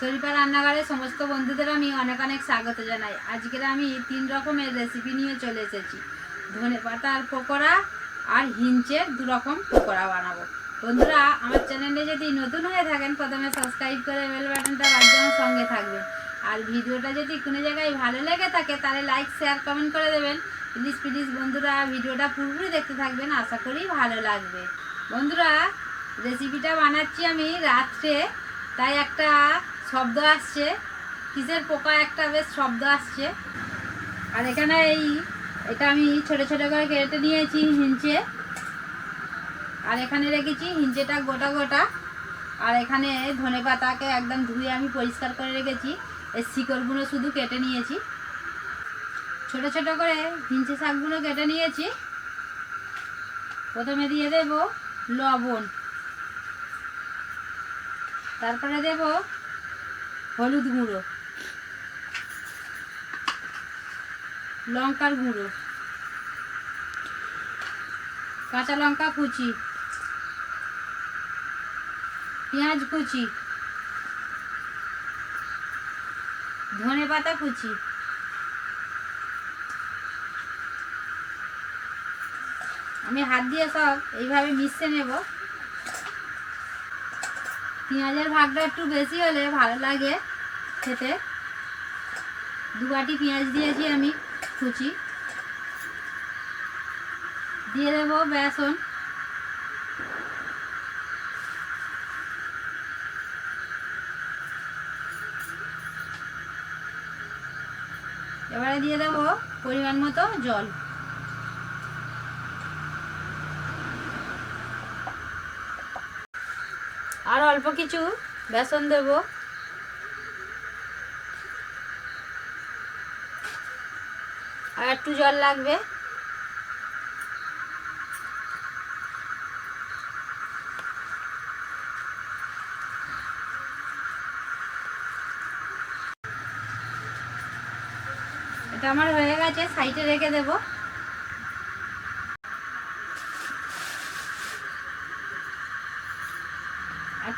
শরীফা রান্নাঘরে সমস্ত বন্ধুদের আমি অনেক অনেক স্বাগত জানাই। আজকের আমি তিন রকমের রেসিপি নিয়ে চলে এসেছি। ধনে পাতার পকোড়া আর হিঞ্চের দু রকম পকোড়া বানাবো। বন্ধুরা, আমার চ্যানেলে যদি নতুন হয়ে থাকেন, প্রথমে সাবস্ক্রাইব করে বেল বাটনটা আমার সঙ্গে থাকবেন। আর ভিডিওটা যদি কোনো জায়গায় ভালো লেগে থাকে, তাহলে লাইক শেয়ার কমেন্ট করে দেবেন। প্লিজ প্লিজ বন্ধুরা, ভিডিওটা পুরোপুরি দেখতে থাকবেন, আশা করি ভালো লাগবে। বন্ধুরা রেসিপিটা বানাচ্ছি আমি রাত্রে। তাই একটা শব্দ আসছে। কিসের পোকা একটা বেশ শব্দ আসছে। আর এখানে এই, এটা আমি ছোট ছোট করে কেটে নিয়েছি হিঞ্চে। আর এখানে রেখেছি হিঞ্চেটা গোটা গোটা। আর এখানে ধনে পাতাকে একদম ধুয়ে আমি পরিষ্কার করে রেখেছি। এর শিকড়গুলো শুধু কেটে নিয়েছি। ছোট ছোট করে হিঞ্চে শাকগুলো কেটে নিয়েছি। প্রথমে দিয়ে দেব লবণ। তারপরে দেব হলুদ গুঁড়ো। লঙ্কার গুঁড়ো। কাঁচা লঙ্কা কুচি। পেঁয়াজ কুচি। ধনে পাতা কুচি। আমি হাত দিয়ে সব এইভাবে মিশে নেব। পেঁয়াজের ভাগটা একটু বেশি হলে ভালো লাগে খেতে। দু বাটি পেঁয়াজ দিয়েছি আমি, কুচি। দিয়ে দেবো বেসন। এবারে দিয়ে দেবো পরিমাণ মতো জল। আর অল্প কিছু বেসন দেব। আর একটু জল লাগবে। এটা আমার হয়ে গেছে, সাইডে রেখে দেবো।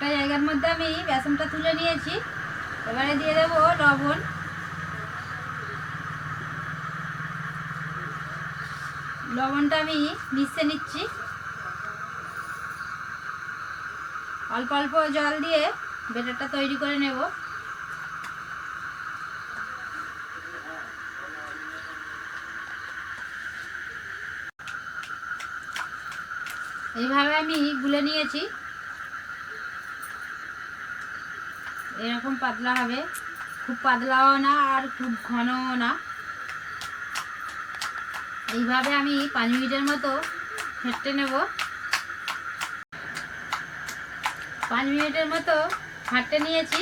একটা জায়গার মধ্যে আমি বেসনটা তুলে নিয়েছি। এবারে দিয়ে দেবো লবণ। লবণটা আমি মিশিয়ে নিচ্ছি। অল্প অল্প জল দিয়ে বেটারটা তৈরি করে নেব। এইভাবে আমি গুলে নিয়েছি। এরকম পাতলা হবে। খুব পাতলাও না আর খুব ঘনও না। এইভাবে আমি পাঁচ মিনিটের মতো ফেটে নেব। পাঁচ মিনিটের মতো হাঁটতে নিয়েছি।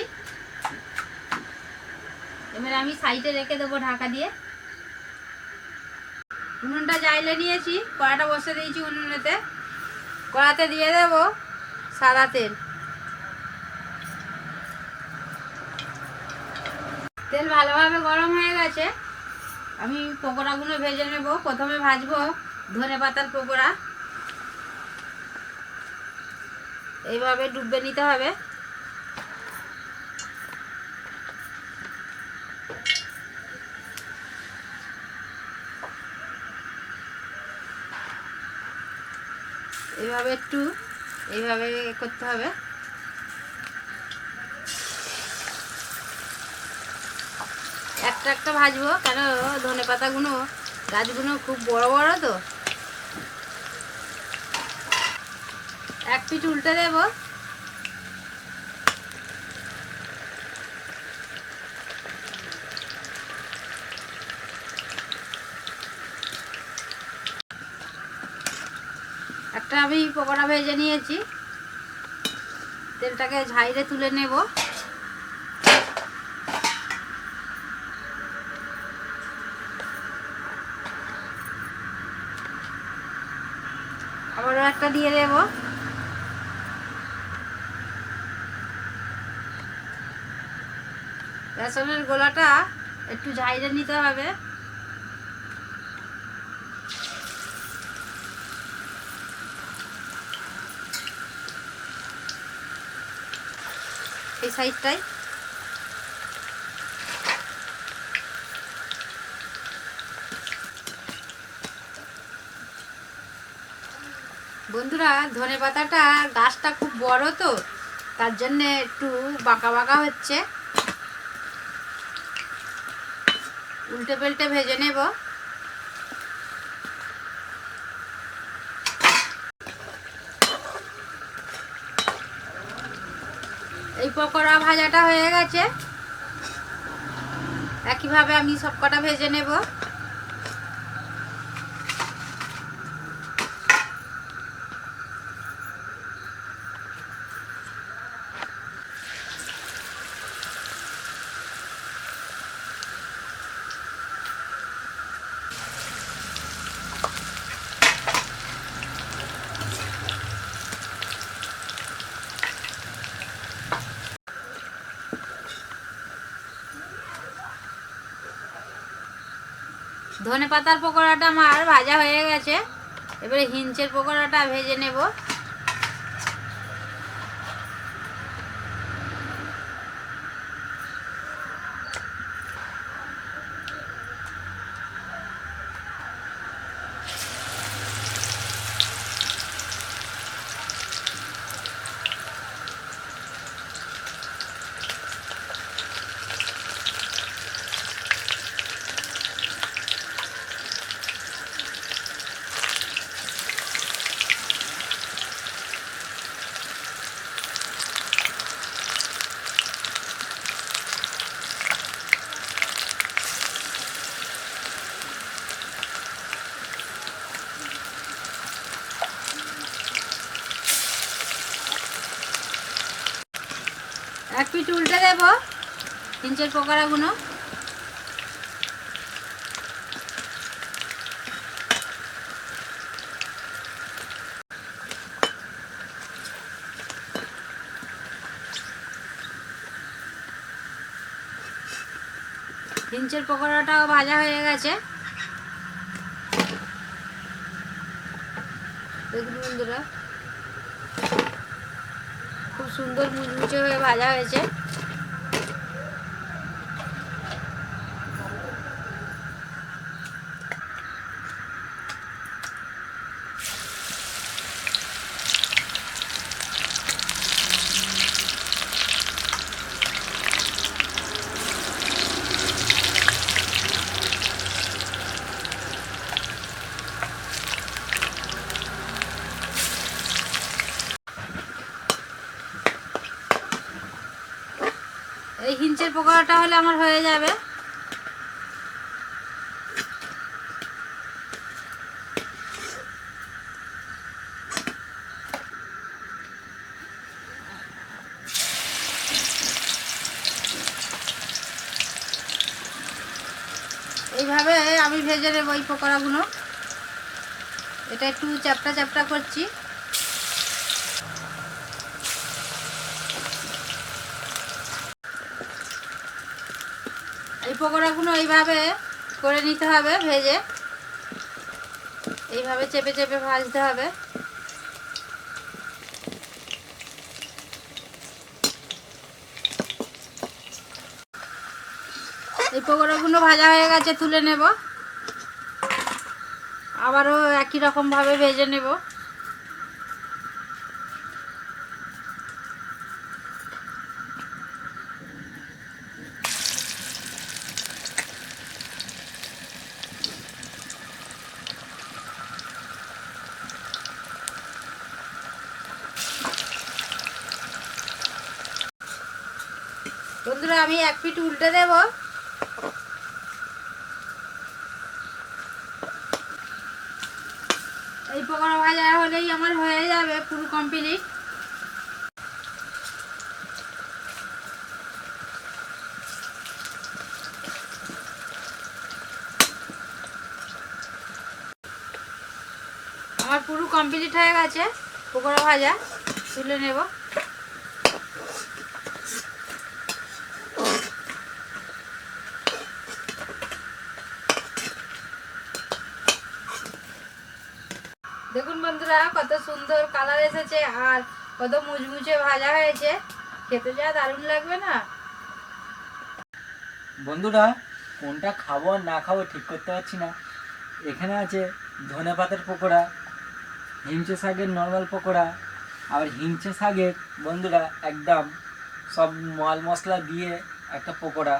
এবার আমি সাইডে রেখে দেবো ঢাকা দিয়ে। উনুনটা জাইলে নিয়েছি, কড়াটা বসে দিয়েছি উনুনেতে। কড়াতে দিয়ে দেব সাদা তেল। তেল ভালোভাবে গরম হয়ে গেছে। আমি পকোড়াগুলো ভেজে নেব। প্রথমে ভাজবো ধনে পাতার পকোড়া। এইভাবে ডুববে নিতে হবে। এইভাবে একটু এইভাবে করতে হবে। একটা একটা ভাজবো, কেন? ধনে পাতাগুলো গাছগুলো খুব বড় বড় তো। এক পিঠ উল্টে দেব। একটা আমি পকোড়া ভেজে নিয়েছি। তেলটাকে ঝাইরে তুলে নেব। আবারও একটা দিয়ে দেব। বেসনের গোলাটা একটু ঝাইরে নিতে হবে। এই সাইডটাই বন্ধুরা, ধনে পাতাটা গাছটা খুব বড় তো, তার জন্য একটু বাঁকা বাঁকা হচ্ছে। উল্টে পাল্টে ভেজে নেব। এই পকোড়া ভাজাটা হয়ে গেছে। একইভাবে আমি সব কটা ভেজে নেব। ধনে পাতার পকোড়াটা আমার ভাজা হয়ে গেছে। এবারে হিঞ্চের পকোড়াটা ভেজে নেব। এক পিঠ উল্টে দেব। হিঞ্চের পকোড়াগুলো। হিঞ্চের পকোড়াটাও ভাজা হয়ে গেছে। দেখুন বন্ধুরা সুন্দর মুচমুচে হয়ে ভাজা হয়েছে। এই হিঞ্চের পকোড়াটা হলে আমার হয়ে যাবে। এইভাবে আমি ভেজে নেব এই পকোড়াগুলো এটা একটু চ্যাপটা চ্যাপটা করছি। পকোড়াগুলো এইভাবে করে নিতে হবে, ভেজে। এইভাবে চেপে চেপে ভাজতে হবে। এই পকোড়াগুলো ভাজা হয়ে গেছে, তুলে নেব। আবারও একই রকম ভাবে ভেজে নেব। বন্ধুরা, আমি এক পিঠ উল্টে দেব। এই পকোড়া ভাজা হলেই আমার হয়ে যাবে পুরো কমপ্লিট আমার পুরো কমপ্লিট হয়ে গেছে পকোড়া ভাজা তুলে নেব। দেখুন বন্ধুরা, কত সুন্দর কালার এসেছে আর কত মুচমুচে ভাজা হয়েছে। খেতে যা দারুণ লাগবে না? বন্ধুরা, কোনটা খাব আর না খাব ঠিক করতে পারছি না। এখানে আছে ধনে পাতার পকোড়া হিমচে শাকের নর্মাল পকোড়া। আর হিমচে শাকের বন্ধুরা, একদম সব মাল মশলা দিয়ে একটা পকোড়া।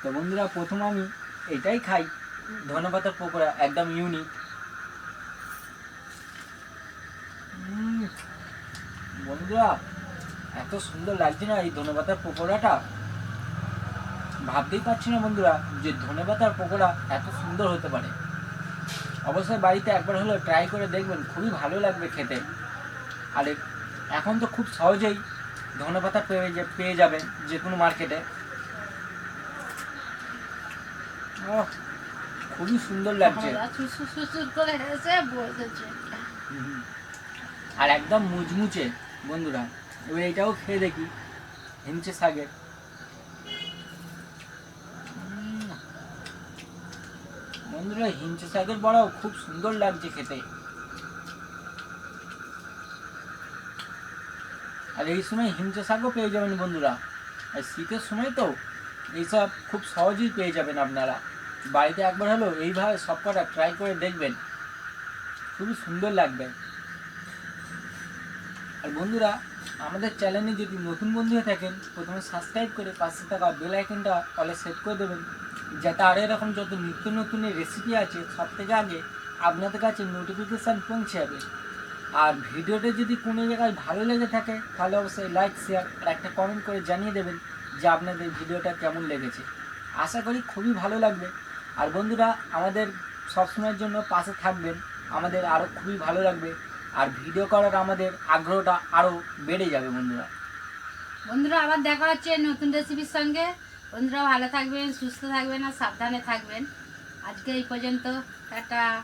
তো বন্ধুরা, প্রথম আমি এটাই খাই, ধনে পাতার পকোড়া, একদম ইউনিক বন্ধুরা এত সুন্দর লাগছে না এই ধনে পাতার পকোড়াটা? ভাবতেই পারছি না বন্ধুরা যে ধনে পাতার পকোড়া এত সুন্দর হতে পারে। অবশ্যই বাড়িতে একবার হলেও ট্রাই করে দেখবেন খুবই ভালো লাগবে খেতে। আর এখন তো খুব সহজেই ধনে পাতা পেয়ে যা- পেয়ে যাবেন যে কোনো মার্কেটে। খুবই সুন্দর লাগছে। আর একদম মুচমুচে। বন্ধুরা, এবার এটাও খেয়ে দেখি। হিমচে শাকের। বন্ধুরা, হিমচে শাকের বড়াও খুব সুন্দর লাগছে খেতে। আর এই সময় হিমচে শাকও পেয়ে যাবেন বন্ধুরা। আর শীতের সময় তো এইসব খুব সহজেই পেয়ে যাবেন আপনারা। বাড়িতে একবার হলেও এইভাবে সব কটা ট্রাই করে দেখবেন। খুবই সুন্দর লাগবে। আর বন্ধুরা, আমাদের চ্যানেলে যদি নতুন বন্ধু হয়ে থাকেন, প্রথমে সাবস্ক্রাইব করে পাশে থাকা বেল আইকনটা অলে সেট করে দেবেন। যাতে আরও এরকম যত নিত্য নতুন রেসিপি আছে, সব থেকে আগে আপনাদের কাছে নোটিফিকেশান পৌঁছে যাবে। আর ভিডিওটা যদি কোনো জায়গায় ভালো লেগে থাকে, তাহলে অবশ্যই লাইক শেয়ার আর একটা কমেন্ট করে জানিয়ে দেবেন যে আপনাদের ভিডিওটা কেমন লেগেছে। আশা করি খুবই ভালো লাগবে। আর বন্ধুরা, আমাদের সবসময়ের জন্য পাশে থাকবেন। আমাদের আরও খুবই ভালো লাগবে। আর ভিডিও করার আমাদের আগ্রহটা আরও বেড়ে যাবে, বন্ধুরা। বন্ধুরা, আবার দেখা হচ্ছে নতুন রেসিপির সঙ্গে। বন্ধুরা, ভালো থাকবেন, সুস্থ থাকবেন আর সাবধানে থাকবেন। আজকে এই পর্যন্ত। টাটা।